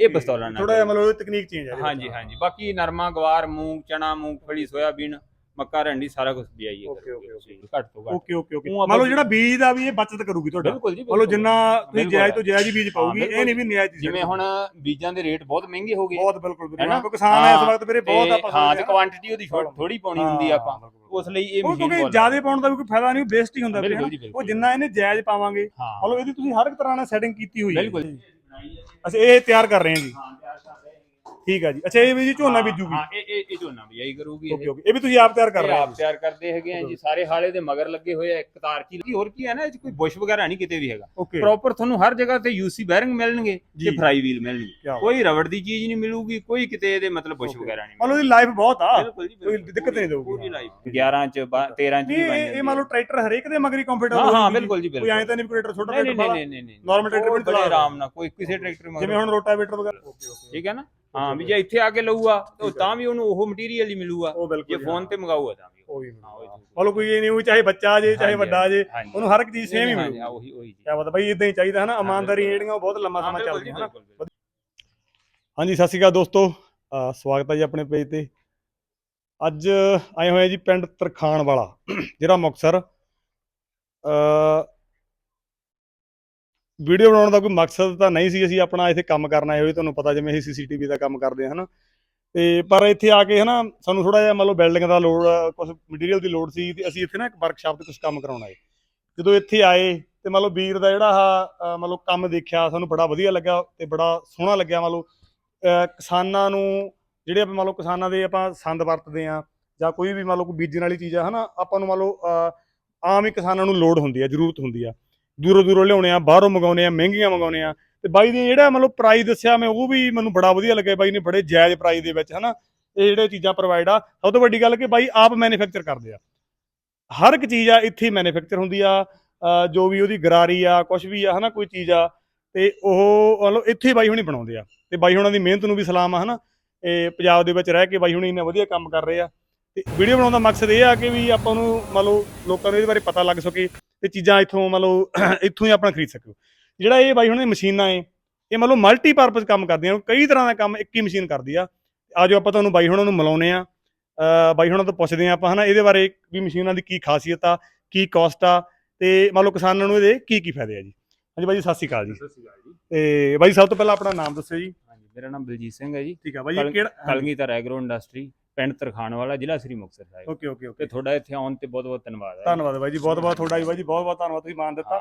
ਇਹ ਪਿਸਤੌਲਾਂ ਨਾਲ ਥੋੜਾ ਜਿਹਾ ਮਤਲਬ ਤਕਨੀਕ ਚੇਂਜ ਹੈ ਹਾਂਜੀ ਹਾਂਜੀ। ਬਾਕੀ ਨਰਮਾ ਗਵਾਰ ਮੂੰਗ ਚਣਾ ਮੂੰਗਫਲੀ ਸੋਇਆਬੀਨ ਮੱਕਾ ਰੰਡੀ ਸਾਰਾ ਕੁਝ ਬਿਜਾਈਏ Okay, okay, okay. ਘੱਟ ਤੋਂ ਘੱਟ। ਓਕੇ ਓਕੇ ਓਕੇ ਮੰਨ ਲਓ ਜਿਹੜਾ ਬੀਜ ਦਾ ਵੀ ਇਹ ਬਚਤ ਕਰੂਗੀ ਤੁਹਾਡਾ। ਬਿਲਕੁਲ ਜੀ ਮੰਨ ਲਓ। ਜਿੰਨਾ ਤੁਸੀਂ। ਜਾਇਜ਼ ਤੋਂ ਜਾਇਜ਼ ਹੀ ਬੀਜ ਪਾਉਗੀ। ਇਹ ਨਹੀਂ ਵੀ ਨਿਆਜ਼ ਜਿਵੇਂ ਹੁਣ ਬੀਜਾਂ ਦੇ ਰੇਟ ਬਹੁਤ ਮਹਿੰਗੇ ਹੋ ਗਏ। ਬਹੁਤ ਬਿਲਕੁਲ? ਬਿਲਕੁਲ ਕਿਸਾਨ ਇਸ ਵਕਤ ਵੀਰੇ ਬਹੁਤ ਆਪਾਂ ਹਾਂ ਤੇ ਕੁਆਂਟੀਟੀ ਉਹਦੀ ਥੋੜੀ ਪਾਉਣੀ ਹੁੰਦੀ ਆ ਆਪਾਂ। ਉਸ ਲਈ ਇਹ ਮਸ਼ੀਨ ਕਿਉਂਕਿ ਜ਼ਿਆਦਾ ਪਾਉਣ ਦਾ ਵੀ ਕੋਈ ਫਾਇਦਾ ਨਹੀਂ ਵੇਸਟ ਹੀ ਹੁੰਦਾ ਉਹ ਜਿੰਨਾ ਇਹਨੇ ਜਾਇਜ਼ ਪਾਵਾਂਗੇ ਮੰਨ ਲਓ ਇਹਦੀ ਤੁਸੀਂ ਹਰ ਇੱਕ ਤਰ੍ਹਾਂ ਨਾਲ ਸੈਟਿੰਗ ਕੀਤੀ ਹੋਈ ਹੈ। ਬਿਲਕੁਲ ਅਸੀਂ ਇਹ ਤਿਆਰ ਕਰ ਰਹੇ ਹਾਂ ਜੀ। ਠੀਕ ਹੈ ਜੀ। ਅੱਛਾ ਇਹ ਵੀ ਜੀ ਝੋਨਾ ਬੀਜੂਗੀ? ਹਾਂ ਇਹ ਇਹ ਇਹ ਝੋਨਾ ਬਿਜਾਈ ਕਰੂਗੀ ਓਕੇ ਓਕੇ। ਇਹ ਵੀ ਤੁਸੀਂ ਆਪ ਤਿਆਰ ਕਰ ਰਹੇ ਹੋ ਆਪ ਤਿਆਰ ਕਰਦੇ ਹੈਗੇ ਆ ਜੀ। ਸਾਰੇ ਹਾਲੇ ਦੇ ਮਗਰ ਲੱਗੇ ਹੋਏ ਆ ਇੱਕ ਤਾਰ ਕੀ ਲੱਗੀ ਹੋਰ ਕੀ ਹੈ ਨਾ ਇਹ 'ਚ ਕੋਈ ਬੁਸ਼ ਵਗੈਰਾ ਨਹੀਂ ਕਿਤੇ ਵੀ ਹੈਗਾ। ਪ੍ਰੋਪਰ ਤੁਹਾਨੂੰ ਹਰ ਜਗ੍ਹਾ ਤੇ ਯੂਸੀ ਬੈਰਿੰਗ ਮਿਲਣਗੇ। ਤੇ ਫਰਾਈ ਵੀਲ ਮਿਲਣਗੇ। ਕੋਈ ਰਬੜ ਦੀ ਚੀਜ਼ ਨਹੀਂ ਮਿਲੂਗੀ ਕੋਈ ਕਿਤੇ ਇਹਦੇ ਮਤਲਬ ਬੁਸ਼. ਵਗੈਰਾ ਨਹੀਂ ਮੰਨ ਲਓ ਇਹਦੀ ਲਾਈਫ ਬਹੁਤ ਆ। ਕੋਈ। ਦਿੱਕਤ ਨਹੀਂ ਦਊਗੀ। ਪੂਰੀ ਲਾਈਫ 11 ਚ ਬਾ- 13 ਚ ਵੀ ਬਣ ਇਹ ਮੰਨ ਲਓ ਟਰੈਕਟਰ ਹਰੇਕ ਦੇ ਮਗਰ ਹੀ ਕੰਫਰਟੇਬਲ ਹਾਂ ਹਾਂ ਬਿਲਕੁਲ ਜੀ ਕੋਈ ਬਿਲਕੁਲ ਐਂ ਤਾਂ ਨਹੀਂ ਕੋਈ ਟਰੈਕਟਰ ਛੋਟਾ ਨਹੀਂ ਟਰੈਕਟਰ ਨਹੀਂ ਨਹੀਂ ਨਹੀਂ Normal tractor ਵੀ ਚਲਾ ਆਰਾਮ ਨਾਲ ਕੋਈ ਕਿਸੇ ਟਰੈਕਟਰ ਮਗਰ ਜਿਵੇਂ ਹੁਣ ਰੋਟਾਵੇਟਰ ਵਗੈਰਾ। ਠੀਕ ਹੈ ਨਾ? ਹਾਂ ਵੀ ਜੇ ਇੱਥੇ ਆ ਕੇ ਲਊਗਾ ਤਾਂ ਤਾਂ ਵੀ ਉਹਨੂੰ ਉਹ ਮਟੀਰੀਅਲ ਹੀ ਮਿਲੂਗਾ। ਉਹ ਜੇ ਫੋਨ ਤੇ ਮੰਗਾਊਗਾ ਤਾਂ ਵੀ। ਉਹੀ ਮੰਨ ਲਓ ਕੋਈ ਇਹ ਨਹੀਂ ਹੋਈ ਚਾਹੇ ਬੱਚਾ ਜੇ ਚਾਹੇ ਵੱਡਾ ਜੇ। ਉਹਨੂੰ ਹਰ ਇੱਕ ਚੀਜ਼ ਸੇਮ ਹੀ ਮਿਲੂ ਉਹੀ ਉਹੀ ਜੀ ਕਿਆ ਬਾਈ ਇਦਾਂ ਹੀ ਚਾਹੀਦਾ ਹੈ ਨਾ ਇਮਾਨਦਾਰੀ। ਜਿਹੜੀਆਂ ਉਹ ਬਹੁਤ ਲੰਮਾ ਸਮਾਂ ਚੱਲਦੀਆਂ ਜੀ, ਹੈ ਨਾ ਬਿਲਕੁਲ, ਬਿਲਕੁਲ। ਹਾਂਜੀ ਸਤਿ ਸ਼੍ਰੀ ਅਕਾਲ ਦੋਸਤੋ। ਸਵਾਗਤ ਹੈ ਜੀ ਆਪਣੇ ਪੇਜ ਤੇ। ਅੱਜ ਆਏ ਹੋਏ ਜੀ ਪਿੰਡ ਤਰਖਾਣ ਵਾਲਾ ਜਿਹੜਾ ਮੁਕਤਸਰ। ਅ ਵੀਡੀਓ ਬਣਾਉਣ ਦਾ ਕੋਈ ਮਕਸਦ ਤਾਂ ਨਹੀਂ ਸੀ ਅਸੀਂ ਆਪਣਾ ਇੱਥੇ ਕੰਮ ਕਰਨ ਆਏ ਹੋਏ, ਤੁਹਾਨੂੰ ਪਤਾ ਜਿਵੇਂ ਅਸੀਂ ਸੀਸੀਟੀਵੀ ਦਾ ਕੰਮ ਕਰਦੇ ਹਾਂ, ਹਨਾ। ਤੇ ਪਰ ਇੱਥੇ ਆ ਕੇ, ਹਨਾ, ਸਾਨੂੰ ਥੋੜਾ ਜਿਹਾ ਮੰਨ ਲਓ ਬਿਲਡਿੰਗ ਦਾ ਲੋੜ ਕੁਝ ਮਟੀਰੀਅਲ ਦੀ ਲੋੜ ਸੀ ਤੇ ਅਸੀਂ ਇੱਥੇ ਨਾ ਇੱਕ ਵਰਕਸ਼ਾਪ ਤੇ ਕੁਝ ਕੰਮ ਕਰਾਉਣਾ ਹੈ ਜਦੋਂ ਇੱਥੇ ਆਏ ਤੇ ਮੰਨ ਲਓ ਵੀਰ ਦਾ ਜਿਹੜਾ ਆਹ ਮਤਲਬ ਕੰਮ ਦੇਖਿਆ, ਸਾਨੂੰ ਬੜਾ ਵਧੀਆ ਲੱਗਾ ਤੇ ਬੜਾ ਸੋਹਣਾ ਲੱਗਿਆ, ਮੰਨ ਲਓ ਕਿਸਾਨਾਂ ਨੂੰ ਜਿਹੜੇ ਆਪਾਂ ਮੰਨ ਲਓ ਕਿਸਾਨਾਂ ਦੇ ਆਪਾਂ ਸੰਦ ਵਰਤਦੇ ਆ ਜਾਂ ਕੋਈ ਵੀ ਮੰਨ ਲਓ ਕੋਈ ਬੀਜਣ ਵਾਲੀ ਚੀਜ਼ ਆ, ਹਨਾ, ਆਪਾਂ ਨੂੰ ਮੰਨ ਲਓ ਆਮ ਹੀ ਕਿਸਾਨਾਂ ਨੂੰ ਲੋੜ ਹੁੰਦੀ ਆ, ਜ਼ਰੂਰਤ ਹੁੰਦੀ ਆ। ਦੂਰੋਂ ਦੂਰੋਂ ਲਿਆਉਣੇ ਆ, ਬਾਹਰੋਂ ਮੰਗਾਉਣੇ ਆ, ਮਹਿੰਗੀਆਂ ਮੰਗਾਉਣੇ ਆ। ਤੇ ਬਾਈ ਨੇ ਜਿਹੜਾ ਮਤਲਬ ਲਓ ਪ੍ਰਾਈਸ ਦੱਸਿਆ, ਮੈਂ ਉਹ ਵੀ ਮੈਨੂੰ ਬੜਾ ਵਧੀਆ ਲੱਗਿਆ ਬਾਈ ਨੇ ਬੜੇ ਜਾਇਜ਼ ਪ੍ਰਾਈਸ ਦੇ ਵਿੱਚ, ਹਨਾ। ਇਹ ਜਿਹੜੇ ਚੀਜ਼ਾਂ ਪ੍ਰੋਵਾਈਡ ਆ, ਸਭ ਤੋਂ ਵੱਡੀ ਗੱਲ ਕਿ ਬਾਈ ਆਪ ਮੈਨੂਫੈਕਚਰ ਕਰਦੇ ਆ। ਹਰ ਇੱਕ ਚੀਜ਼ ਆ, ਇੱਥੇ ਮੈਨੂਫੈਕਚਰ ਹੁੰਦੀ ਆ ਜੋ ਵੀ ਉਹਦੀ ਗਰਾਰੀ ਆ ਕੁਝ ਵੀ ਆ, ਹਨਾ, ਕੋਈ ਚੀਜ਼ ਆ, ਤੇ ਉਹ ਮਤਲਬ ਲਓ ਇੱਥੇ ਬਾਈ ਹੁਣੀ ਬਣਾਉਂਦੇ ਆ। ਤੇ ਬਾਈ ਹੁਣਾਂ ਦੀ ਮਿਹਨਤ ਨੂੰ ਵੀ ਸਲਾਮ ਆ, ਹਨਾ। ਇਹ ਪੰਜਾਬ ਦੇ ਵਿੱਚ ਰਹਿ ਕੇ ਬਾਈ ਹੁਣੀ ਇੰਨਾ ਵਧੀਆ ਕੰਮ ਕਰ ਰਹੇ ਆ। ਤੇ ਵੀਡੀਓ ਬਣਾਉਣ ਦਾ ਮਕਸਦ ਇਹ ਆ ਕਿ ਵੀ ਆਪਾਂ ਨੂੰ ਮੰਨ ਲਓ ਲੋਕਾਂ ਨੂੰ ਇਹਦੇ ਬਾਰੇ ਪਤਾ ਲੱਗ ਸਕੇ। ਤੇ ਚੀਜ਼ਾਂ ਇੱਥੋਂ ਮੰਨ ਲਓ ਇੱਥੋਂ ਹੀ ਆਪਣਾ ਖਰੀਦ ਸਕੋ। ਜਿਹੜਾ ਇਹ ਬਾਈ ਹੁਣਾਂ ਦੀ ਮਸ਼ੀਨਾਂ ਏ ਇਹ ਮੰਨ ਲਓ ਮਲਟੀਪਰਪਸ ਕੰਮ ਕਰਦੀਆਂ ਕਈ ਤਰ੍ਹਾਂ ਦਾ ਕੰਮ ਇੱਕ ਹੀ ਮਸ਼ੀਨ ਕਰਦੀ ਆ। ਆਜੋ ਆਪਾਂ ਤੁਹਾਨੂੰ ਬਾਈ ਹੁਣਾਂ ਨੂੰ ਮਿਲਾਉਨੇ ਆ। ਬਾਈ ਹੁਣਾਂ ਤੋਂ ਪੁੱਛਦੇ ਆ ਆਪਾਂ ਹਨਾ ਇਹਦੇ ਬਾਰੇ ਵੀ ਮਸ਼ੀਨਾਂ ਦੀ ਕੀ ਖਾਸੀਅਤ ਆ ਕੀ ਕਾਸਟ ਆ ਤੇ ਮੰਨ ਲਓ ਕਿਸਾਨਾਂ ਨੂੰ ਇਹਦੇ ਕੀ ਕੀ ਫਾਇਦੇ ਆ ਜੀ। ਹਾਂਜੀ ਬਾਈ ਜੀ ਸਤਿ ਸ਼੍ਰੀ ਅਕਾਲ ਜੀ। ਸਤਿ ਸ਼੍ਰੀ ਅਕਾਲ ਜੀ। ਤੇ ਬਾਈ ਸਭ ਤੋਂ ਪਹਿਲਾਂ ਆਪਣਾ ਨਾਮ ਦੱਸਿਓ ਜੀ। ਹਾਂਜੀ ਮੇਰਾ ਨਾਮ ਬਲਜੀਤ ਸਿੰਘ ਹੈ ਜੀ। ਠੀਕ ਆ ਬਾਈ ਕਿਹੜਾ ਕਲਗੀਧਰ ਐਗਰੋ ਇੰਡਸਟਰੀ ਪਿੰਡ ਤਰਖਾਣ ਵਾਲਾ ਜ਼ਿਲ੍ਹਾ ਸ੍ਰੀ ਮੁਕਤਸਰ ਸਾਹਿਬ। ਓਕੇ ਓਕੇ ਤੇ ਓਕੇ ਤੁਹਾਡਾ ਇੱਥੇ ਆਉਣ ਤੇ ਬਹੁਤ ਬਹੁਤ ਧੰਨਵਾਦ ਹੈ। ਧੰਨਵਾਦ ਬਾਈ ਜੀ ਬਹੁਤ ਬਹੁਤ ਤੁਹਾਡਾ ਵੀ ਬਾਈ ਜੀ ਬਹੁਤ ਬਹੁਤ ਧੰਨਵਾਦ ਤੁਸੀਂ ਮਾਨ ਦਿੱਤਾ।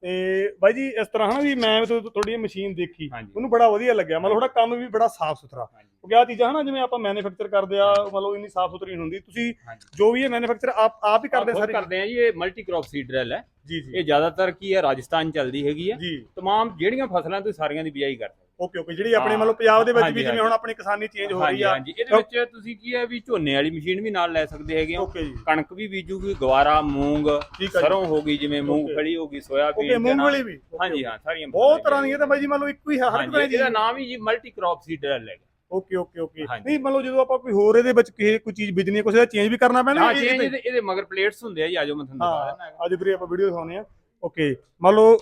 ਤੇ ਬਾਈ ਜੀ ਇਸ ਤਰ੍ਹਾਂ ਹਨਾ ਵੀ ਮੈਂ ਤੁ- ਤੁਹਾਡੀ ਮਸ਼ੀਨ ਦੇਖੀ ਉਹਨੂੰ ਬੜਾ ਵਧੀਆ ਲੱਗਿਆ। ਮਤਲਬ ਥੋੜਾ ਕੰਮ ਵੀ ਬੜਾ ਸਾਫ਼ ਸੁਥਰਾ। ਕਿਉਂਕਿ ਆ ਚੀਜ਼ਾਂ ਹਨਾ ਜਿਵੇਂ ਆਪਾਂ ਮੈਨੂਫੈਕਚਰ ਕਰਦੇ ਆ ਮਤਲਬ ਇੰਨੀ ਸਾਫ਼ ਸੁਥਰੀ ਨਹੀਂ ਹੁੰਦੀ। ਤੁਸੀਂ ਜੋ ਵੀ ਇਹ ਮੈਨੂਫੈਕਚਰ ਆਪ ਆਪ ਹੀ ਕਰਦੇ ਸਾਰੇ? ਕਰਦੇ ਆ ਜੀ ਇਹ ਮਲਟੀ ਕ੍ਰੌਪ ਸੀਡ ਡਰਿਲ ਹੈ। ਜੀ ਜੀ। ਇਹ ਜ਼ਿਆਦਾਤਰ ਕੀ ਹੈ ਰਾਜਸਥਾਨ ਚੱਲਦੀ ਹੈਗੀ ਹੈ। ਜੀ। ਤਮਾਮ ਜਿਹੜੀਆਂ ਫਸਲਾਂ ਤੁਸੀਂ ਸਾਰੀਆਂ ਦੀ ਬਿਜਾਈ ਕਰਦੇ ਓਕੇ ਓਕੇ ਜਿਹੜੀ ਆਪਣੇ। ਮਤਲਬ ਪੰਜਾਬ ਦੇ ਵਿੱਚ ਵੀ ਜਿਵੇਂ। ਹੁਣ ਆਪਣੀ ਕਿਸਾਨੀ ਚੇਂਜ ਹੋ ਰਹੀ ਆ। ਹਾਂਜੀ। ਇਹਦੇ ਵਿੱਚ ਤੁਸੀਂ ਕੀ ਹੈ ਵੀ ਝੋਨੇ ਵਾਲੀ ਮਸ਼ੀਨ ਵੀ ਨਾਲ ਲੈ ਸਕਦੇ ਹੈਗੇ ਹੋ। ਓਕੇ ਕਣਕ ਵੀ ਬੀਜੂਗੀ ਗਵਾਰਾ ਮੂੰਗ ਸਰੋਂ ਹੋ ਗਈ ਜਿਵੇਂ ਮੂੰਗਫਲੀ ਹੋ ਗਈ ਓਕੇ ਸੋਇਆਬੀਨ ਮੂੰਗਫਲੀ ਵੀ। ਹਾਂਜੀ ਹਾਂ ਸਾਰੀਆਂ ਬਹੁਤ ਤਰ੍ਹਾਂ ਦੀਆਂ ਤਾਂ ਬਾਈ ਜੀ ਮੰਨ ਲਓ ਇੱਕੋ ਹੀ ਹਰ ਤਰ੍ਹਾਂ ਦੀ ਇਹਦਾ ਨਾਮ ਹੀ ji multi crop seed drill ਹੈ ਓਕੇ ਓਕੇ। ਓਕੇ। ਨਹੀਂ ਮੰਨ ਲਓ ਜਦੋਂ ਆਪਾਂ ਕੋਈ ਹੋਰ ਇਹਦੇ ਵਿੱਚ ਕਿਸੇ ਕੋਈ ਚੀਜ਼ ਬੀਜਣੀ ਹੈ ਕੁਛ ਇਹਦਾ ਚੇਂਜ ਵੀ ਕਰਨਾ ਪੈਣਾ ਹਾਂ ਇਹਦੇ ਮਗਰ ਪਲੇਟਸ ਹੁੰਦੇ ਆ ਜੀ ਆਜੋ ਮੈਂ ਤੁਹਾਨੂੰ ਦਿਖਾ ਹਾਂ ਦਿੰਦਾ ਅੱਜ ਵੀਰੇ ਆਪਾਂ ਵੀਡੀਓ ਦਿਖਾਉਨੇ ਆ ਓਕੇ ਮੰਨ ਲਓ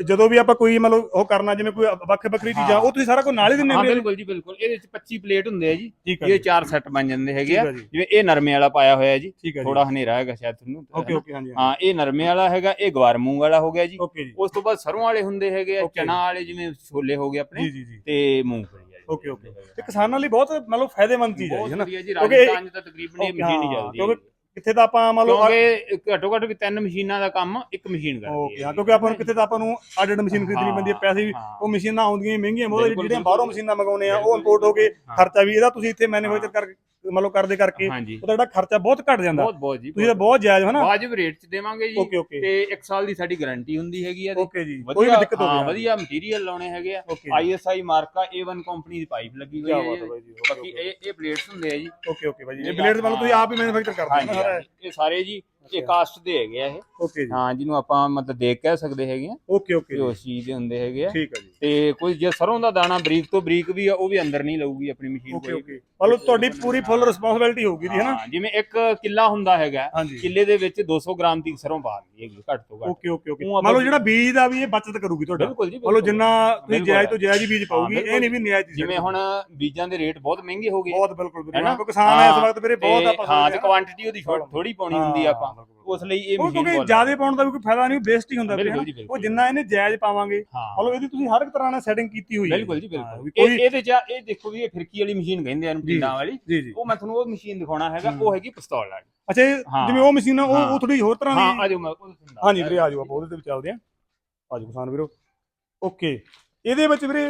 ਜਦੋਂ ਵੀ ਆਪਾਂ ਕੋਈ ਮੰਨ ਲਓ ਉਹ ਕਰਨਾ ਜਿਵੇਂ ਕੋਈ ਵੱਖ ਵੱਖਰੀ ਚੀਜ਼ਾਂ ਹਾਂ। ਉਹ ਤੁਸੀਂ ਸਾਰਾ ਕੁਝ ਨਾਲ ਹੀ ਦਿੰਦੇ ਹਾਂ ਹੋ ਬਿਲਕੁਲ ਜੀ ਬਿਲਕੁਲ। ਇਹਦੇ ਵਿੱਚ 25 ਪਲੇਟ ਹੁੰਦੇ ਆ ਜੀ। ਹੈ ਇਹ ਚਾਰ ਸੈੱਟ ਬਣ ਜਾਂਦੇ ਹੈਗੇ ਆ। ਹੈ ਜਿਵੇਂ ਇਹ ਨਰਮੇ ਵਾਲਾ ਪਾਇਆ ਹੋਇਆ ਜੀ। ਹੈ ਥੋੜਾ ਹਨੇਰਾ ਹੈਗਾ ਸ਼ਾਇਦ ਤੁਹਾਨੂੰ। ਓਕੇ ਓਕੇ ਹਾਂਜੀ ਹਾਂ ਇਹ ਨਰਮੇ ਵਾਲਾ ਹੈਗਾ ਇਹ ਗਵਾਰ ਮੂੰਗ ਵਾਲਾ ਹੋ ਗਿਆ ਜੀ। ਉਸ ਤੋਂ ਬਾਅਦ ਸਰੋਂ ਵਾਲੇ ਹੁੰਦੇ ਹੈਗੇ ਆ. ਚਨਾ ਵਾਲੇ ਜਿਵੇਂ ਛੋਲੇ ਹੋ ਗਏ ਆਪਣੇ ਤੇ ਮੂੰਗਫਲੀ ਜੀ। Okay okay. ਤੇ ਕਿਸਾਨਾਂ ਲਈ ਬਹੁਤ ਮੰਨ ਲਓ ਫਾਇਦੇਮੰਦ ਚੀਜ਼ ਹੈ ਜੀ ਜੀ ਕਿਉਂਕਿ ਰਾਜਸਥਾਨ ਤਾਂ ਤਕਰੀਬਨ ਇਹ ਮਸ਼ੀਨ ਹੀ ਹਾਂ, ਚੱਲਦੀ ਹੈ ਕਿਉਂਕਿ ਕਿੱਥੇ ਤਾਂ ਆਪਾਂ ਮੰਨ ਲਓ ਕਿਉਂਕਿ ਘੱਟੋ ਘੱਟ ਵੀ ਤਿੰਨ ਮਸ਼ੀਨਾਂ ਦਾ ਕੰਮ ਇੱਕ ਮਸ਼ੀਨ ਕਰਦੀ ਓਕੇ ਹਾਂ ਕਿਉਂਕਿ ਆਪਾਂ ਨੂੰ ਕਿੱਥੇ ਤਾਂ ਆਪਾਂ ਨੂੰ ਆਡਡ ਮਸ਼ੀਨ ਖਰੀਦਣੀ ਪੈਂਦੀ ਹੈ ਪੈਸੇ ਵੀ ਉਹ ਮਸ਼ੀਨਾਂ ਆਉਂਦੀਆਂ ਹੀ ਮਹਿੰਗੀਆਂ ਬਹੁਤ ਜਿਹੜੀਆਂ। ਬਾਹਰੋਂ ਮਸ਼ੀਨਾਂ ਮੰਗਾਉਨੇ ਆ ਉਹ ਇੰਪੋਰਟ ਹੋ ਕੇ ਹਾਂ। ਖਰਚਾ ਵੀ ਇਹਦਾ ਤੁਸੀਂ ਇੱਥੇ ਮੈਨੂਫੈਕਚਰ ਕਰ ਮੰਨ ਲਓ ਕਰਦੇ ਕਰਕੇ ਹਾਂਜੀ। ਉਹਦਾ ਜਿਹੜਾ ਖਰਚਾ ਬਹੁਤ ਘਟ ਜਾਂਦਾ। ਬਹੁਤ ਬਹੁਤ ਜੀ ਤੁਸੀਂ ਤਾਂ ਬਹੁਤ। ਜਾਇਜ਼ ਹਨਾ ਵਾਜਬ ਰੇਟ 'ਚ ਦੇਵਾਂਗੇ ਜੀ। Okay okay. ਤੇ 1 ਸਾਲ ਦੀ ਸਾਡੀ ਗਾਰੰਟੀ ਹੁੰਦੀ ਹੈਗੀ ਆ ਓਕੇ ਜੀ। ਕੋਈ ਵੀ ਵਧੀਆ ਦਿੱਕਤ ਹਾਂ ਹੋਵੇ ਵਧੀਆ ਮਟੀਰੀਅਲ ਲਾਉਣੇ ਹੈਗੇ ਆ। ਓਕੇ ਆਈਐਸਆਈ ਮਾਰਕਾ A1 ਕੰਪਨੀ ਦੀ ਪਾਈਪ ਲੱਗੀ ਹੋਈ ਕੀ ਹੈ ਬਾਤ ਹੈ। ਬਾਈ ਜੀ ਬਾਕੀ ਇਹ ਇਹ ਪਲੇਟਸ ਹੁੰਦੇ ਆ ਜੀ। ਓਕੇ ਓਕੇ ਬਾਈ ਜੀ। ਇਹ ਬਲੇਡ ਮੰਨ ਲਓ ਤੁਸੀਂ ਆਪ ਹੀ ਮੈਨੂਫੈਕਚਰ ਕਰਦੇ ਹੋ ਹਾਂਜੀ ਨਾ ਸਾਰਾ। ਹਾਂਜੀ। ਇਹ ਸਾਰੇ ਜੀ ਇਹ ਕਾਸਟ ਦੇ ਹੈਗੇ ਆ ਇਹ। ਓਕੇ ਜੀ। ਹਾਂ ਜਿਹਨੂੰ ਆਪਾਂ ਮਤਲਬ ਦੇਖ ਕਹਿ ਸਕਦੇ ਹੈਗੇ ਆ। ਓਕੇ ਓਕੇ ਕਿ ਉਸ ਚੀਜ਼ ਦੇ ਹੁੰਦੇ ਹੈਗੇ ਆ। ਠੀਕ ਹੈ ਜੀ। ਤੇ ਕੋਈ ਜੇ ਸਰੋਂ ਦਾ ਦਾਣਾ ਬਰੀਕ ਤੋਂ ਬਰੀਕ ਵੀ ਆ ਉਹ ਵੀ ਅੰਦਰ ਨਹੀਂ ਲਊਗੀ ਆਪਣੀ ਮਸ਼ੀਨ ਓਕੇ ਕੋਈ। ਓਕੇ। ਮਤਲਬ ਤੁਹਾਡੀ ਪੂਰੀ ਫੁੱਲ ਰਿਸਪੌਂਸਿਬਿਲਟੀ ਹੋਊਗੀ ਦੀ ਹੈ ਨਾ ਹਾਂ, ਜਿਵੇਂ ਇੱਕ ਕਿੱਲਾ ਹੁੰਦਾ ਹੈਗਾ ਕਿੱਲੇ ਦੇ ਵਿੱਚ 200 ਗ੍ਰਾਮ ਦੀ ਸਰੋਂ ਪਾ ਦਿੰਦੀ ਹੈਗੀ ਘੱਟ ਤੋਂ ਘੱਟ। Okay okay okay. ਮੰਨ ਲਓ ਜਿਹੜਾ ਬੀਜ ਦਾ ਵੀ ਇਹ ਬਚਤ ਕਰੂਗੀ ਤੁਹਾਡਾ। ਬਿਲਕੁਲ ਜੀ ਮੰਨ ਲਓ ਬਿਲਕੁਲ। ਜਿੰਨਾ ਤੁਸੀਂ ਬਿਲਕੁਲ। ਜਾਇਜ਼ ਤੋਂ ਜਾਇਜ਼ ਹੀ ਬੀਜ ਪਾਊਗੀ ਇਹ ਬਿਲਕੁਲ। ਨਹੀਂ ਵੀ ਨਿਆਜ਼ ਚੀਜ਼ ਜਿਵੇਂ ਹੁਣ ਬੀਜਾਂ ਦੇ ਰੇਟ ਬਹੁਤ ਮਹਿੰਗੇ ਹੋ ਗਏ। ਬਹੁਤ ਬਿਲਕੁਲ ਹੈਨਾ? ਕਿਉਂਕਿ ਕਿਸਾਨ ਇਸ ਵਕਤ ਵੀਰੇ ਬਹੁਤ ਆਪਾਂ ਹਾਂ ਤੇ। ਕੁਆਂਟੀਟੀ ਉਹਦੀ ਥੋੜੀ ਪਾਉਣੀ ਹੁੰਦੀ ਆ ਆਪਾਂ। ਉਸ ਲਈ ਇਹ ਉਹ ਮਸ਼ੀਨ ਕਿਉਂਕਿ ਜ਼ਿਆਦਾ ਪਾਉਣ ਦਾ ਵੀ ਕੋਈ ਫਾਇਦਾ ਨਹੀਂ ਵੇਸਟ ਹੀ ਹੁੰਦਾ ਜੀ ਉਹ ਜਿੰਨਾ ਇਹਨੇ ਜਾਇਜ਼ ਪਾਵਾਂਗੇ ਹਾਂ। ਮਤਲਬ ਇਹਦੀ ਤੁਸੀਂ ਹਰ ਇੱਕ ਤਰ੍ਹਾਂ ਨਾਲ ਸੈਟਿੰਗ ਕੀਤੀ ਹੋਈ ਹੈ। ਬਿਲਕੁਲ ਜੀ ਹਾਂ, ਬਿਲਕੁਲ। ਇਹ ਇਹਦੇ ਚ ਇਹ ਦੇਖੋ ਵੀ ਇਹ ਫਿਰਕੀ ਵਾਲੀ ਮਸ਼ੀਨ ਕਹਿੰਦੇ ਆ। ਪਿੰਡਾਂ ਵਾਲੀ। ਉਹ ਮੈਂ ਤੁਹਾਨੂੰ ਉਹ ਮਸ਼ੀਨ ਦਿਖਾਉਣਾ ਹੈਗਾ ਹੂੰ। ਉਹ ਹੈਗੀ ਪਿਸਤੌਲ ਵਾਲੀ। ਅੱਛਾ ਹਾਂ। ਜਿਵੇਂ ਉਹ ਮਸ਼ੀਨ ਆ ਉਹ ਹਾਂ। ਉਹ ਥੋੜੀ ਹੋਰ ਤਰ੍ਹਾਂ ਹਾਂ ਦੀ ਆਜੋ ਮੈਂ ਹਾਂਜੀ ਵੀਰੇ ਆਜੋ ਆਪਾਂ ਉਹਦੇ ਤੇ ਚੱਲਦੇ ਆਂ ਆਜੋ ਕਿਸਾਨ ਵੀਰੋ। ਓਕੇ। ਇਹਦੇ ਵਿੱਚ ਵੀਰੇ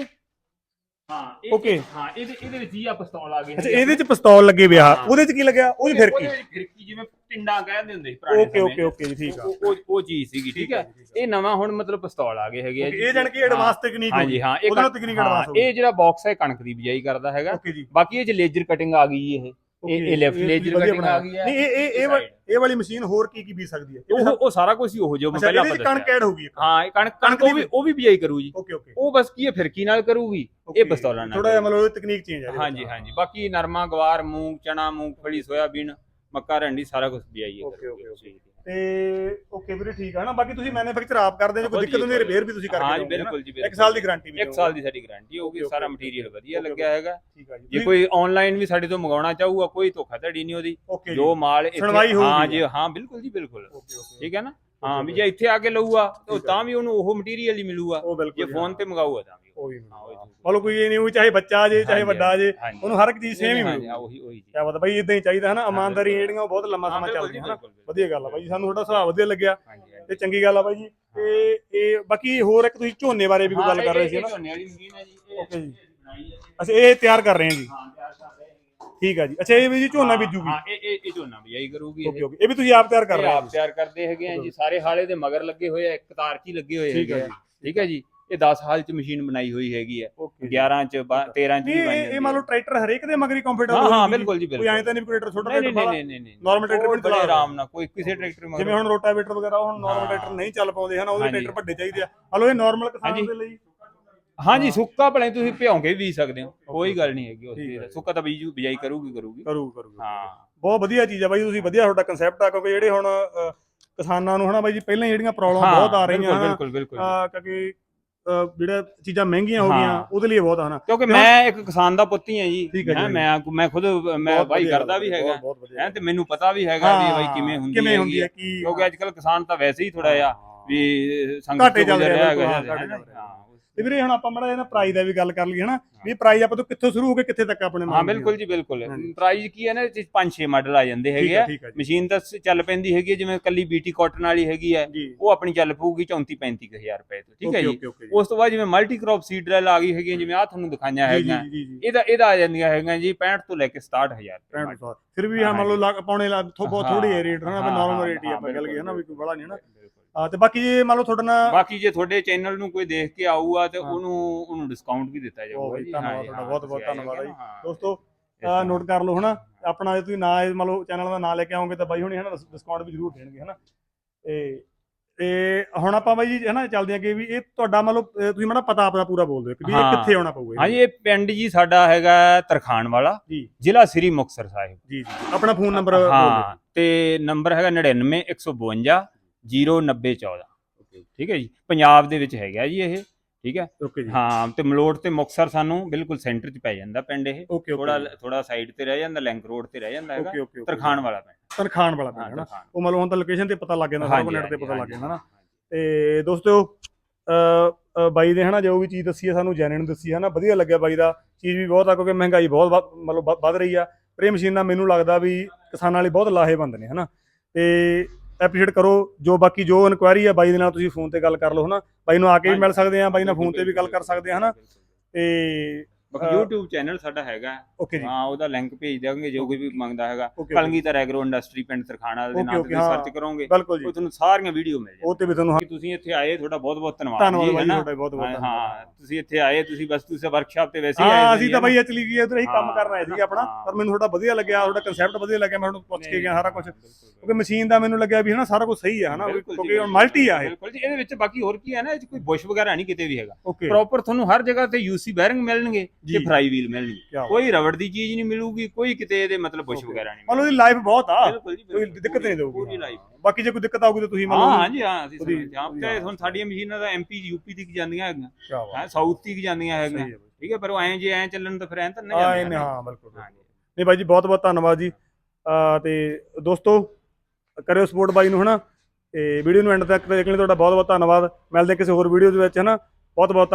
ਹਾਂ ਇਹ- ਓਕੇ ਹਾਂ ਇਹਦੇ ਇਹਦੇ ਵਿੱਚ ਹੀ ਆ ਪਿਸਤੌਲ ਆ ਗਈ ਅੱਛਾ ਇਹਦੇ ਚ ਪਿਸਤੌਲ ਲੱਗੇ ਵਿਆ। ਉਹਦੇ ਚ ਕੀ ਲੱਗਿਆ? ਉਹਦੀ ਫਿਰਕੀ ਉਹਦੇ ਵਿੱਚ ਫਿਰਕੀ ਜਿਵੇਂ ਟਿੰਡਾ ਕਹਿੰਦੇ ਹੁੰਦੇ ਸੀ ਪੁਰਾਣੇ ਓਕੇ ਸਮੇਂ ਓਕੇ ਓਕੇ ਜੀ ਠੀਕ ਆ। ਉਹ ਉਹ- ਉਹ ਚੀਜ਼ ਸੀਗੀ ਠੀਕ ਹੈ। ਇਹ ਨਵਾਂ ਹੁਣ ਮਤਲਬ ਪਿਸਤੌਲ ਆ ਗਏ ਹੈਗੇ ਆ ਓਕੇ, ਜੀ। ਇਹ ਜਾਣ ਕੇ ਐਡਵਾਂਸ ਤਕਨੀਕ ਹਾਂਜੀ ਹਾਂ ਇਹ ਉਹਦੇ ਨਾਲ ਕਣ- ਤਕਨੀਕ ਹਾਂ, ਐਡਵਾਂਸ ਹੋ ਗਈ ਇਹ ਜਿਹੜਾ ਬਾਕਸ ਹੈ ਕਣਕ ਦੀ ਬਿਜਾਈ ਕਰਦਾ ਹੈਗਾ। ਓਕੇ ਜੀ। ਬਾਕੀ ਇਹ ਚ ਲੇਜ਼ਰ ਕਟਿੰਗ ਆ ਗਈ ਇਹ। ਇਹ ਇਹ ਲੈਫਟ ਲੇਜ਼ਰ ਕਟਿੰਗ ਆ। ਗਈ ਹੈ। ਨਹੀਂ ਇਹ ਇਹ ਇਹ ਵਾਲੀ ਮਸ਼ੀਨ ਹੋਰ ਕੀ ਕੀ ਬੀਜ ਸਕਦੀ ਹੈ? ਉਹ ਉਹ ਸਾਰਾ ਕੁਝ ਹੀ ਉਹ ਜੋ ਪਹਿਲਾਂ ਆਪਾਂ ਕਣਕ ਐਡ ਹੋਊਗੀ ਹਾਂ? ਇਹ ਕਣਕ ਕਣਕ ਉਹ ਵੀ ਉਹ ਵੀ ਬਿਜਾਈ ਕਰੂ ਜੀ ਓਕੇ ਓਕੇ ਉਹ ਬਸ ਕੀ ਹੈ ਫਿਰਕੀ ਨਾਲ ਕਰੂਗੀ? ਇਹ ਪਿਸਤੌਲਾਂ ਨਾਲ ਥੋੜਾ ਜਿਹਾ ਮਤਲਬ ਤਕਨੀਕ ਚੇਂਜ ਹੈ ਹਾਂਜੀ ਹਾਂਜੀ। ਬਾਕੀ ਨਰਮਾ ਗਵਾਰ ਮੂੰਗ ਚਣਾ ਮੂੰਗਫਲੀ ਸੋਇਆਬੀਨ ਮੱਕਾ ਰੰਡੀ ਸਾਰਾ ਕੁਝ ਬਿਜਾਈ ਹੈ ਓਕੇ, ਓਕੇ। ਤੇ ਓਕੇ ਵੀਰੇ ਠੀਕ ਹੈ ਨਾ ਬਾਕੀ ਤੁਸੀਂ ਮੈਨੂਫੈਕਚਰ ਆਪ ਕਰਦੇ ਹੋ ਕੋਈ ਦਿੱਕਤ ਹੁੰਦੀ ਰਿਪੇਅਰ ਵੀ ਤੁਸੀਂ ਕਰਕੇ ਹਾਂ ਜੀ ਦਿਓਗੇ ਨਾ? ਬਿਲਕੁਲ ਜੀ ਇੱਕ ਬਿਲਕੁਲ ਸਾਲ ਦੀ ਗਾਰੰਟੀ ਵੀ ਇੱਕ ਸਾਲ ਦੀ ਸਾਡੀ ਗਾਰੰਟੀ ਹੋਊਗੀ ਓਕੇ, ਸਾਰਾ ਓਕੇ, ਮਟੀਰੀਅਲ ਵਧੀਆ ਓਕੇ, ਲੱਗਿਆ ਹੈਗਾ। ਠੀਕ ਜੀ। ਜੇ ਕੋਈ ਆਨਲਾਈਨ ਵੀ ਸਾਡੇ ਤੋਂ ਮੰਗਾਉਣਾ ਚਾਹੂਗਾ ਕੋਈ ਧੋਖਾਧੜੀ ਨਹੀਂ ਉਹਦੀ। ਓਕੇ ਜੋ ਮਾਲ ਇੱਥੇ ਸੁਣਵਾਈ ਹੋਊਗੀ। ਹਾਂ ਜੀ ਹਾਂ ਬਿਲਕੁਲ ਜੀ ਬਿਲਕੁਲ। Okay okay. ਠੀਕ ਹੈ ਨਾ? ਹਾਂ ਵੀ ਜੇ ਇੱਥੇ ਆ ਕੇ ਲਊਗਾ ਤਾਂ ਠੀਕ ਹੈ। ਤਾਂ ਵੀ ਉਹਨੂੰ ਉਹ ਮਟੀਰੀਅਲ ਹੀ ਮਿਲੂਗਾ। ਉਹ ਜੇ ਫੋਨ ਤੇ ਮੰਗਾਊਗਾ ਤਾਂ। ਉਹ ਵੀ। ਮਤਲਬ ਕੋਈ ਇਹ ਨਹੀਂ ਹੋਈ ਚਾਹੇ ਬੱਚਾ ਜੇ ਚਾਹੇ ਵੱਡਾ ਜੇ। ਉਹਨੂੰ ਹਰ ਇੱਕ ਚੀਜ਼ ਸੇਮ ਹੀ ਮਿਲੂਗੀ ਉਹੀ ਉਹੀ ਜੀ ਕਿਆ ਬਾਤ ਬਾਈ ਇਦਾਂ ਹੀ ਚਾਹੀਦਾ ਹੈ ਨਾ ਇਮਾਨਦਾਰੀ। ਜਿਹੜੀਆਂ ਉਹ ਬਹੁਤ ਲੰਮਾ ਸਮਾਂ ਚੱਲਦੀਆਂ ਜੀ, ਹੈ ਨਾ ਬਿਲਕੁਲ, ਬਿਲਕੁਲ। ਵਧੀਆ ਗੱਲ ਆ ਬਾਈ ਸਾਨੂੰ ਤੁਹਾਡਾ ਸੁਭਾਅ ਵਧੀਆ ਲੱਗਿਆ। ਤੇ ਚੰਗੀ ਗੱਲ ਆ ਬਾਈ ਜੀ। ਤੇ ਇਹ ਬਾਕੀ ਹੋਰ ਇੱਕ ਤੁਸੀਂ ਝੋਨੇ ਬਾਰੇ ਵੀ ਕੋਈ ਗੱਲ ਕਰ ਰਹੇ ਸੀ ਨਾ? ਝੋਨੇ ਵਾਲੀ ਮਸ਼ੀਨ ਹੈ ਜੀ ਓਕੇ ਜੀ। ਅੱਛਾ ਇਹ ਤਿਆਰ ਕਰ ਰਹੇ ਹਾਂ ਜੀ। ਹਾਂ ਤਿਆਰ ਕਰ ਰਹੇ ਹਾਂ ਠੀਕ ਆ ਜੀ। ਅੱਛਾ ਇਹ ਵੀ ਜੀ ਝੋਨਾ ਬੀਜੂਗੀ? ਹਾਂ ਇਹ ਇਹ ਇਹ ਝੋਨਾ ਬਿਜਾਈ ਕਰੂਗੀ ਓਕੇ ਓਕੇ। ਇਹ ਵੀ ਤੁਸੀਂ ਆਪ ਤਿਆਰ ਕਰ ਰਹੇ ਹੋ ਆਪ ਤਿਆਰ ਕਰਦੇ ਹੈਗੇ ਆ ਜੀ। ਸਾਰੇ ਹਾਲੇ ਦੇ ਮਗਰ ਲੱਗੇ ਹੋਏ ਆ ਇੱਕ ਤਾਰ 'ਚ ਹੀ ਲੱਗੇ ਹੋਏ ਹੈਗੇ ਆ। ਠੀਕ ਹੈ ਜੀ। ਇਹ 10 ਹਾਲ 'ਚ ਮਸ਼ੀਨ ਬਣਾਈ ਹੋਈ ਹੈਗੀ ਹੈ। ਓਕੇ 11 'ਚ ਬਾ- 13 'ਚ ਵੀ ਬਣ ਇਹ ਜਾਂਦੀ ਇਹ ਮੰਨ ਲਓ ਟਰੈਕਟਰ ਹਰੇਕ ਦੇ ਮਗਰ ਹੀ ਕੰਫਰਟੇਬਲ ਹਾਂ ਹਾਂ ਬਿਲਕੁਲ ਜੀ ਕੋਈ ਬਿਲਕੁਲ। ਐਂ ਤਾਂ ਨਹੀਂ ਕੋਈ ਟਰੈਕਟਰ ਛੋਟਾ ਨਹੀਂ ਟਰੈਕਟਰ ਨਹੀਂ ਨਹੀਂ ਨਹੀਂ Normal tractor ਵੀ ਚਲਾ ਆਰਾਮ ਨਾਲ ਕੋਈ ਕਿਸੇ ਟਰੈਕਟਰ ਮਗਰ। ਜਿਵੇਂ ਹੁਣ ਰੋਟਾਵੇਟਰ ਵਗੈਰਾ ਹੁਣ ਨਾਰਮਲ। ਟਰੈਕਟਰ ਨਹੀਂ ਚੱਲ ਪਾਉਂਦੇ ਹਨ ਉਹਦੇ। ਟਰੈਕਟਰ ਵੱਡੇ ਚਾਹੀਦੇ ਆ। ਹਲੋ ਇਹ ਨਾਰਮਲ ਕਿਸਾਨ। ਦੇ ਲਈ? ਹਾਂਜੀ ਸੁੱਕਾ ਭਲੇ ਤੁਸੀਂ ਭਿਉਂ ਕੇ ਵੀ ਸਕਦੇ ਹੋ ਕੋਈ ਗੱਲ ਨਹੀਂ ਹੈਗੀ ਉਸ ਦੀ। ਸੁੱਕਾ ਤਾਂ ਬੀਜੂ ਬਿਜਾਈ ਕਰੂਗੀ ਕਰੂਗੀ। ਕਰੂ ਕਰੂ ਹਾਂ। ਬਹੁਤ ਵਧੀਆ ਚੀਜ਼ ਆ ਬਾਈ ਤੁਸੀਂ ਵਧੀਆ ਤੁਹਾਡਾ ਕਨਸੈਪਟ ਆ ਕਿਉਂਕਿ ਜਿਹੜੇ ਹੁਣ ਕਿਸਾਨਾਂ ਨੂੰ ਹਨਾ ਬਾਈ ਜੀ ਪਹਿਲਾਂ ਜਿਹੜੀਆਂ ਪ੍ਰੋਬਲਮ ਬਹੁਤ ਆ ਰਹੀਆਂ ਬਿਲਕੁਲ ਬਿਲਕੁਲ ਕਿਉਂਕਿ ਜਿਹੜਾ ਚੀਜ਼ਾਂ ਮਹਿੰਗੀਆਂ ਹੋ ਗਈਆਂ ਹਾਂ। ਉਹਦੇ ਲਈ ਬਹੁਤ ਹਨ ਕਿਉਂਕਿ ਮੈਂ ਇੱਕ ਕਿਸਾਨ ਦਾ ਪੁੱਤ ਹੀ ਹਾਂ ਜੀ ਠੀਕ ਹੈ ਜੀ, ਹੈਂ, ਮੈਂ ਮੈਂ ਖੁਦ ਮੈਂ ਵਧੀਆ ਕਰਦਾ ਵੀ ਹੈਗਾ ਬਹੁਤ ਵਧੀਆ ਹੈ ਤੇ ਮੈਨੂੰ ਪਤਾ ਵੀ ਹੈਗਾ ਵੀ ਬਾਈ ਕਿਵੇਂ ਹੁੰਦੀ ਕਿਵੇਂ ਹੁੰਦੀ ਹੈ ਕੀ ਕਿਉਂਕਿ ਅੱਜ ਕੱਲ ਕਿਸਾਨ ਤਾਂ ਵੈਸੇ ਹੀ ਥੋੜਾ ਜਿਹਾ ਵੀ ਸੰਕਟ ਘਾਟੇ ਚੱਲ ਰਿਹਾ ਹੈਗਾ ਹਾਂ, ਹੈ ਘਾਟੇ ਨਾ? ਚੱਲ ਰਿਹਾ। ਹਾਂ ਤੇ ਵੀਰੇ ਹੁਣ ਆਪਾਂ ਮੜਾ ਇਹਨਾਂ ਪ੍ਰਾਈਸ ਦਾ ਵੀ ਗੱਲ ਕਰ ਲਈਏ ਹਨਾ ਵੀ ਪ੍ਰਾਈਸ ਆਪਾਂ ਤੋਂ ਕਿੱਥੋਂ ਸ਼ੁਰੂ ਹੋ ਕੇ ਕਿੱਥੇ ਤੱਕ ਆਪਣੇ ਹਾਂ ਬਿਲਕੁਲ ਜੀ ਬਿਲਕੁਲ। ਪ੍ਰਾਈਸ ਕੀ ਹੈ ਨਾ ਇਹ ਪੰਜ ਛੇ ਮਾਡਲ ਆ ਜਾਂਦੇ ਹੈਗੇ ਆ। ਮਸ਼ੀਨ ਤਾਂ ਚੱਲ ਪੈਂਦੀ ਹੈਗੀ ਜਿਵੇਂ ਕੱਲੀ ਬੀਟੀ ਕਾਟਨ ਵਾਲੀ ਹੈਗੀ ਹੈ ਉਹ ਆਪਣੀ ਚੱਲ ਪਊਗੀ 34 35000 ਰੁਪਏ ਤੋਂ ਠੀਕ ਹੈ ਜੀ। ਉਸ ਤੋਂ ਬਾਅਦ ਜਿਵੇਂ ਮਲਟੀ ਕ੍ਰੌਪ ਸੀਡ ਡਰੈਲ ਆ ਗਈ ਹੈਗੀ ਜਿਵੇਂ ਆ ਤੁਹਾਨੂੰ ਦਿਖਾਈਆਂ ਹੈਗੀਆਂ। ਇਹਦਾ ਇਹਦਾ ਆ ਜਾਂਦੀਆਂ ਹੈਗੀਆਂ ਜੀ 65 ਤੋਂ ਲੈ ਕੇ 67000 ਰੁਪਏ। ਫਿਰ ਵੀ ਹਾਂ ਮੰਨ ਲਓ ਪੌਣੇ ਲੱਖ ਬਹੁਤ ਥੋੜੀ ਹੈ ਰੇਟ ਹਨਾ ਨਾਰਮਲ ਰੇਟ ਹੀ ਆਪਾਂ ਗੱਲ ਗਏ ਹਨਾ ਵੀ ਕੋਈ ਬੜਾ ਨਹੀਂ ਹਨਾ। ਹਾਂ ਤੇ ਬਾਕੀ ਜੇ ਮੰਨ ਲਓ ਤੁਹਾਡੇ ਨਾਲ ਬਾਕੀ ਜੇ ਤੁਹਾਡੇ ਚੈਨਲ ਨੂੰ ਕੋਈ ਦੇਖ ਕੇ ਆਊਗਾ ਤੇ ਉਹਨੂੰ ਉਹਨੂੰ ਡਿਸਕਾਊਂਟ ਵੀ ਦਿੱਤਾ ਜਾਊਗਾ ਜੀ। ਧੰਨਵਾਦ ਤੁਹਾਡਾ, ਬਹੁਤ- ਬਹੁਤ ਧੰਨਵਾਦ ਆਏ ਜੀ। ਦੋਸਤੋ। ਨੋਟ ਕਰ ਲਓ ਹਨਾ। ਆਪਣਾ ਜੇ ਤੁਸੀਂ ਨਾ ਇਹ ਮੰਨ ਲਓ ਚੈਨਲ ਦਾ ਨਾਂ ਲੈ ਕੇ ਆਓਗੇ ਤਾਂ ਬਾਈ ਹੁਣੀ ਹਨਾ ਡਿਸਕਾਊਂਟ ਵੀ ਜ਼ਰੂਰ ਦੇਣਗੇ ਹਨਾ। ਤੇ ਤੇ ਹੁਣ ਆਪਾਂ ਬਾਈ ਜੀ ਹਨਾ ਚੱਲਦੇ ਅੱਗੇ ਵੀ ਇਹ ਤੁਹਾਡਾ ਮੰਨ ਲਓ ਤੁਸੀਂ ਮਾੜਾ ਪਤਾ ਆਪਣਾ ਪੂਰਾ ਬੋਲ ਦਿਓ ਕਿ ਵੀ ਇਹ। ਕਿੱਥੇ ਆਉਣਾ ਪਊਗਾ ਹਾਂਜੀ ਇਹ ਪਿੰਡ ਜੀ ਸਾਡਾ ਹੈਗਾ ਤਰਖਾਣ ਵਾਲਾ ਜ਼ਿਲ੍ਹਾ ਸ੍ਰੀ ਮੁਕਤਸਰ ਸਾਹਿਬ। ਜੀ ਜੀ। ਆਪਣਾ ਫੋਨ ਨੰਬਰ ਹਾਂ ਤੇ ਨੰਬਰ ਹੈਗਾ 99 152 0914 ਠੀਕ ਹੈ ਜੀ? ਪੰਜਾਬ ਦੇ ਵਿੱਚ ਹੈਗਾ ਜੀ ਇਹ ਠੀਕ ਹੈ? ਓਕੇ ਜੀ। ਹਾਂ ਤੇ ਮਲੋਟ ਤੇ ਮੁਕਤਸਰ ਸਾਨੂੰ ਬਿਲਕੁਲ ਸੈਂਟਰ 'ਚ ਪੈ ਜਾਂਦਾ ਪਿੰਡ ਇਹ। ਥੋੜਾ ਥੋੜਾ ਸਾਈਡ ਤੇ ਰਹਿ ਜਾਂਦਾ ਲਿੰਕ ਰੋਡ ਤੇ ਰਹਿ ਜਾਂਦਾ ਹੈਗਾ। ਤਰਖਾਣ ਵਾਲਾ ਪਿੰਡ। ਤਨਖਾਨ ਵਾਲਾ ਪਿੰਡ ਹਾਂ ਹਨਾ? ਤਰਖਾਣ। ਉਹ ਮਤਲਬ ਹੁਣ ਤਾਂ ਲੋਕੇਸ਼ਨ ਤੇ ਪਤਾ ਲੱਗ ਜਾਂਦਾ ਸਾਰਾ ਨੈਟ ਤੇ ਪਤਾ ਲੱਗ ਜਾਂਦਾ ਨਾ ਹਾਂਜੀ। ਤੇ ਦੋਸਤੋ ਬਾਈ ਦੇ ਹਨਾ ਜੋ ਵੀ ਚੀਜ਼ ਦੱਸੀ ਹੈ ਸਾਨੂੰ ਜੈਨੂਇਨ ਦੱਸੀ ਹੈ ਨਾ ਵਧੀਆ ਲੱਗਿਆ ਬਾਈ ਦਾ। ਚੀਜ਼ ਵੀ ਬਹੁਤ ਆ ਕਿਉਂਕਿ ਮਹਿੰਗਾਈ ਬਹੁਤ ਵੱਧ- ਮਤਲਬ ਵੱਧ ਰਹੀ ਆ। ਪਰ ਇਹ ਮਸ਼ੀਨਾਂ ਮੈਨੂੰ ਲੱਗਦਾ ਵੀ ਕਿਸਾਨਾਂ ਲਈ ਬਹੁਤ ਲਾਹੇਵੰਦ ਨੇ ਹਨਾ? ਤੇ ਐਪਰੀਸ਼ੀਏਟ ਕਰੋ ਜੋ ਬਾਕੀ ਜੋ ਇਨਕੁਆਇਰੀ ਆ ਬਾਈ ਦੇ ਨਾਲ ਤੁਸੀਂ ਫੋਨ ਤੇ ਗੱਲ ਕਰ ਲਓ ਹਨਾ? ਬਾਈ ਨੂੰ ਆ ਕੇ ਵੀ ਮਿਲ ਸਕਦੇ ਆ ਬਾਈ ਨਾਲ ਫੋਨ ਤੇ ਵੀ ਗੱਲ ਕਰ ਸਕਦੇ ਆ ਹਨਾ? ਤੇ ਬਾਕੀ YouTube ਚੈਨਲ ਸਾਡਾ ਹੈਗਾ ਓਕੇ ਜੀ ਹਾਂ ਉਹਦਾ ਲਿੰਕ ਭੇਜ ਦਿਆਂਗੇ ਜੋ ਕੋਈ ਵੀ ਮੰਗਦਾ ਹੈਗਾ ਕਲਗੀਧਰ ਐਗਰੋ ਇੰਡਸਟਰੀ ਪਿੰਡ ਤਰਖਾਣਾ ਦੇ ਨਾਮ ਤੇ। ਸਰਚ ਕਰੋਗੇ ਉਹ ਤੁਹਾਨੂੰ ਸਾਰੀਆਂ ਵੀਡੀਓ ਮਿਲ ਉਹ ਤੇ ਵੀ ਤੁਹਾਨੂੰ ਜਾਣਗੀਆਂ ਤੁਸੀਂ ਇੱਥੇ ਆਏ ਤੁਹਾਡਾ ਬਹੁਤ ਬਹੁਤ ਧੰਨਵਾਦ ਧੰਨਵਾਦ ਬਾਈ ਹੈ ਨਾ? ਤੁਹਾਡਾ ਬਹੁਤ ਬਹੁਤ ਹਾਂ ਧੰਨਵਾਦ ਤੁਸੀਂ ਇੱਥੇ ਆਏ ਤੁਸੀਂ ਬਸ ਤੁਸੀਂ ਵਰਕਸ਼ਾਪ ਤੇ ਵੈਸੇ ਹੀ ਆਏ ਹਾਂ ਅਸੀਂ ਤਾਂ? ਬਾਈ ਐਕਚੁਅਲੀ ਕੀ ਇਧਰ ਹੀ ਕੰਮ ਕਰਨ ਆਏ ਸੀ ਆਪਣਾ। ਪਰ ਮੈਨੂੰ ਤੁਹਾਡਾ ਵਧੀਆ ਲੱਗਿਆ ਤੁਹਾਡਾ ਕਨਸੈਪਟ ਵਧੀਆ ਲੱਗਿਆ ਮੈਂ ਤੁਹਾਨੂੰ ਪੁੱਛ ਕੇ ਗਿਆ ਸਾਰਾ ਕੁਝ। ਕਿਉਂਕਿ ਮਸ਼ੀਨ ਦਾ ਮੈਨੂੰ ਲੱਗਿਆ ਵੀ ਹਨਾ ਸਾਰਾ ਕੁਝ ਸਹੀ ਹੈ ਹਨਾ ਕਿਉਂਕਿ ਹੁਣ। ਮਲਟੀ ਆ ਇਹ ਬਿਲਕੁਲ ਜੀ ਇਹਦੇ ਵਿੱਚ ਬਾਕੀ ਹੋਰ ਕੀ ਹੈ ਨਾ ਇਹ ਕੋਈ ਬੁਸ਼ ਵਗੈਰਾ ਨਹੀਂ ਕਿਤੇ ਵੀ ਹੈਗਾ ਪ੍ਰੋਪਰ ਤੁਹਾਨੂੰ ਹਰ ਜਗ੍ਹਾ ਤੇ ਯੂਸੀ ਬੈਰਿੰਗ ਮਿਲਣਗੇ। ਤੇ ਫਰਾਈ ਵੀਲ ਬਾਤ। ਕੋਈ ਰਬੜ ਦੀ ਚੀਜ਼ ਨਹੀਂ ਮਿਲੂਗੀ ਕੋਈ ਕਿਤੇ ਇਹਦੇ ਮਤਲਬ ਬੁਸ਼. ਵਗੈਰਾ ਨਹੀਂ ਮੰਨ ਲਓ ਇਹਦੀ ਲਾਈਫ ਬਹੁਤ ਆ। ਜੀ ਕੋਈ ਦਿੱਕਤ ਨਹੀਂ ਦਊਗੀ। ਪੂਰੀ ਲਾਈਫ ਬਾਕੀ ਜੇ ਕੋਈ ਦਿੱਕਤ ਆਊਗੀ ਤਾਂ ਤੁਸੀਂ ਮੰਨ ਹਾਂ ਹਾਂਜੀ ਹਾਂ ਅਸੀਂ ਉਹਦੀ- ਉਹਦੀ- ਤੇ ਹੁਣ ਸਾਡੀਆਂ ਮਸ਼ੀਨਾਂ ਦਾ ਐਮਪੀ ਯੂਪੀ ਤੱਕ ਜਾਂਦੀਆਂ ਹੈਗੀਆਂ। ਹਾਂ ਸਾਊਥ ਤੱਕ ਜਾਂਦੀਆਂ ਹੈਗੀਆਂ। ਠੀਕ ਹੈ ਪਰ ਉਹ ਐਂ ਜੇ ਐਂ ਚੱਲਣ ਤਾਂ ਫਿਰ ਐਂ ਤਾਂ ਨਹੀਂ ਨਾ। ਹਾਂ ਬਿਲਕੁਲ। ਨਹੀਂ ਬਾਈ ਜੀ ਬਹੁਤ ਬਹੁਤ ਧੰਨਵਾਦ ਜੀ। ਤੇ ਦੋਸਤੋ ਕਰਿਓ ਸਪੋਰਟ ਬਾਈ ਨੂੰ ਹਨਾ। ਤੇ ਵੀਡੀਓ ਨੂੰ ਐਂਡ ਤੱਕ ਦੇਖਣ ਲਈ ਤੁਹਾਡਾ ਬਹੁਤ ਬਹੁਤ ਧੰਨਵਾਦ। ਮਿਲਦੇ ਕਿਸੇ ਹੋਰ ਵੀਡੀਓ ਦੇ ਵਿੱਚ ਹਨਾ। ਬਹੁਤ ਬਹੁਤ